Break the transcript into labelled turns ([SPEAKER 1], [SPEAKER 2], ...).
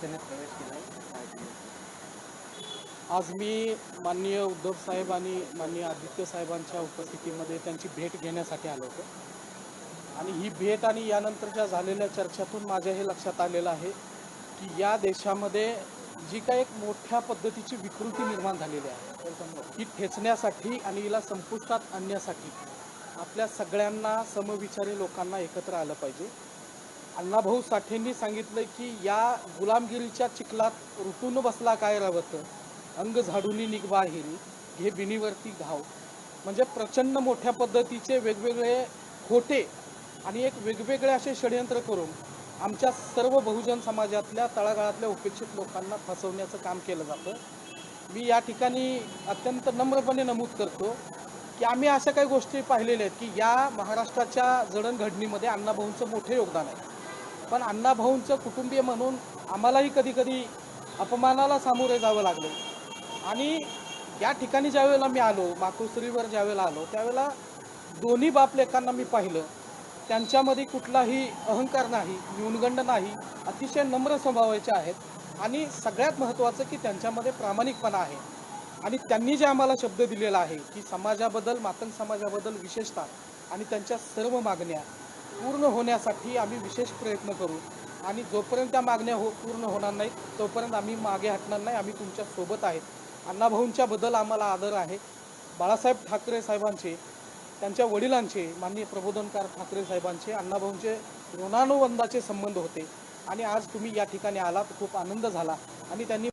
[SPEAKER 1] शिवसेनेत प्रवेश केला.
[SPEAKER 2] आज मी माननीय उद्धव साहेब आणि माननीय आदित्य साहेबांच्या उपस्थितीमध्ये त्यांची भेट घेण्यासाठी आलो होतो. आणि ही भेट आणि यानंतरच्या झालेल्या चर्चेतून माझ्या हे लक्षात आलेलं आहे की या देशामध्ये जी काही एक मोठ्या पद्धतीची विकृती निर्माण झालेली आहे ही ठेचण्यासाठी आणि हिला संपुष्टात आणण्यासाठी आपल्या सगळ्यांना समविचारी लोकांना एकत्र आलं पाहिजे. अण्णाभाऊ साठेंनी सांगितलं की या गुलामगिरीच्या चिखलात ऋतून बसला काय रावत? अंग झाडूनी निघवा हिरी हे बिनीवरती घाव. म्हणजे प्रचंड मोठ्या पद्धतीचे वेगवेगळे खोटे आणि एक वेगवेगळे असे षडयंत्र करून आमच्या सर्व बहुजन समाजातल्या तळागाळातल्या उपेक्षित लोकांना फसवण्याचं काम केलं जातं. मी या ठिकाणी अत्यंत नम्रपणे नमूद करतो की आम्ही अशा काही गोष्टी पाहिलेल्या आहेत की या महाराष्ट्राच्या जडणघडणीमध्ये अण्णाभाऊंचं मोठं योगदान आहे. पण अण्णाभाऊंचं कुटुंबीय म्हणून आम्हालाही कधी कधी अपमानाला सामोरे जावं लागलं. आणि या ठिकाणी ज्यावेळेला मी आलो मातोश्रीवर ज्यावेळेला आलो त्यावेळेला दोन्ही बापलेखांना मी पाहिलं. त्यांच्यामध्ये कुठलाही अहंकार नाही न्यूनगंड नाही अतिशय नम्र स्वभावाचे आहेत. आणि सगळ्यात महत्त्वाचं की त्यांच्यामध्ये प्रामाणिकपणा आहे. आणि त्यांनी जे आम्हाला शब्द दिलेला आहे की समाजाबद्दल मातंग समाजाबद्दल विशेषतः आणि त्यांच्या सर्व मागण्या पूर्ण होण्यासाठी आम्ही विशेष प्रयत्न करू. आणि जोपर्यंत त्या मागण्या हो पूर्ण होणार नाहीत तोपर्यंत आम्ही मागे हटणार नाही. आम्ही तुमच्यासोबत आहेत. अण्णाभाऊंच्या बद्दल आम्हाला आदर आहे. बाळासाहेब ठाकरे साहेबांचे त्यांच्या वडिलांचे माननीय प्रबोधनकार ठाकरे साहेबांचे अण्णाभाऊंचे ऋणानुबंधाचे संबंध होते. आणि आज तुम्ही या ठिकाणी आलात. खूप आनंद झाला. आणि त्यांनी